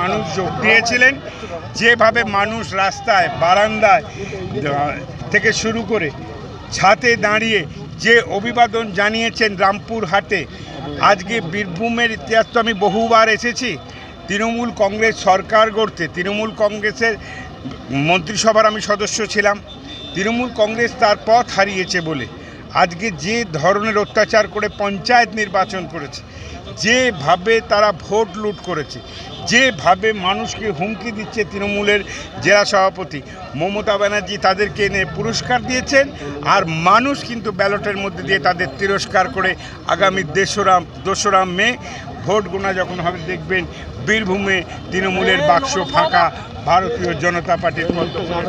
মানুষ যোগ দিয়েছিলেন, যেভাবে মানুষ রাস্তায়, বারান্দায় থেকে শুরু করে ছাতে দাঁড়িয়ে যে অভিবাদন জানিয়েছেন রামপুর হাটে, আজকে বীরভূমের ইতিহাস তো আমি বহুবার এসেছি, তৃণমূল কংগ্রেস সরকার গড়তে, তৃণমূল কংগ্রেসের মন্ত্রিসভার আমি সদস্য ছিলাম, তৃণমূল কংগ্রেস তার পথ হারিয়েছে বলে, আজকে যে ধরনের অত্যাচার করে পঞ্চায়েত নির্বাচন করেছে, যেভাবে তারা ভোট লুট করেছে যেভাবে মানুষকে হুমকি দিচ্ছে তৃণমূলের জেলা সভাপতি মমতা ব্যানার্জি তাদেরকে এনে পুরস্কার দিয়েছেন আর মানুষ কিন্তু ব্যালটের মধ্যে দিয়ে তাদের তিরস্কার করে আগামী দেশরা দোসরা মে ভোট গোনা যখন হবে দেখবেন বীরভূমে তৃণমূলের বাক্স ফাঁকা ভারতীয় জনতা পার্টির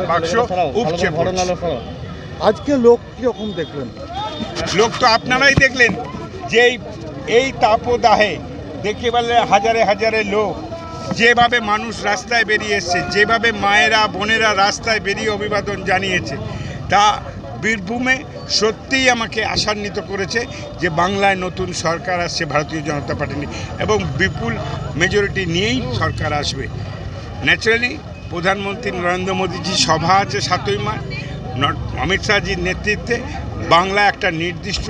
বাক্স উপচে আজকে লোক কীরকম দেখলেন? লোক তো আপনারাই দেখলেন যে এই- এই তাপদাহে দেখে বলে হাজারে হাজারে লোক যেভাবে মানুষ রাস্তায় বেরিয়ে এসছে, যেভাবে মায়েরা, বোনেরা রাস্তায় বেরিয়ে অভিবাদন জানিয়েছে, তা বীরভূমে সত্যিই আমাকে আশান্বিত করেছে যে বাংলায় নতুন সরকার আসছে ভারতীয় জনতা পার্টি এবং বিপুল মেজরিটি নিয়েই সরকার আসবে। ন্যাচারালি প্রধানমন্ত্রী নরেন্দ্র মোদীজি সভা আছে সাতই মার্চ। অমিত শাহজির নেতৃত্বে বাংলা একটা নির্দিষ্ট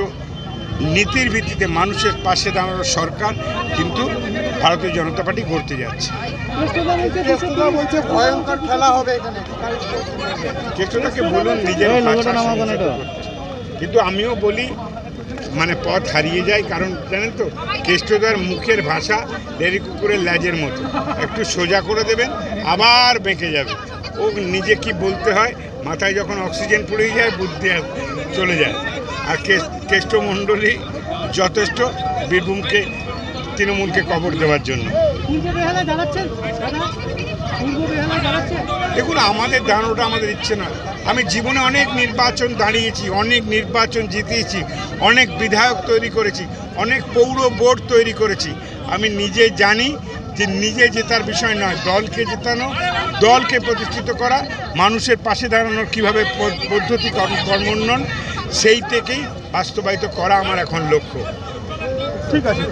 নীতির ভিত্তিতে মানুষের পাশে দাঁড়ানো সরকার, কিন্তু ভারতীয় জনতা পার্টি করতে যাচ্ছে। বলছে ভয়ঙ্কর খেলা হবে এখানে। কেষ্টটাকে বলুন নিজের। কিন্তু আমিও বলি মানে পথ হারিয়ে যায় কারণ জানেন তো কেষ্টদার মুখের ভাষা ডেরি কুকুরের ল্যাজের মতো। একটু সোজা করে দেবেন আবার বেঁকে যাবে। ও নিজে কি বলতে হয় মাথায় যখন অক্সিজেন পড়ে যায় বুদ্ধি আর চলে যায়। আর কেষ্ট- কেষ্টমণ্ডলী যথেষ্ট বীরভূমকে তৃণমূলকে কবর দেওয়ার জন্য। দেখুন আমাদের দাঁড়ানোটা আমাদের ইচ্ছে না আমি জীবনে অনেক নির্বাচন দাঁড়িয়েছি অনেক নির্বাচন জিতিয়েছি অনেক বিধায়ক তৈরি করেছি অনেক পৌর বোর্ড তৈরি করেছি। আমি নিজে জানি যে নিজে জেতার বিষয় নয় দলকে জেতানো দলকে প্রতিষ্ঠিত করা মানুষের পাশে দাঁড়ানোর কীভাবে পদ্ধতি কর্ম- কর্মোন্নয়ন সেই থেকেই বাস্তবায়িত করা আমার এখন লক্ষ্য। ঠিক আছে।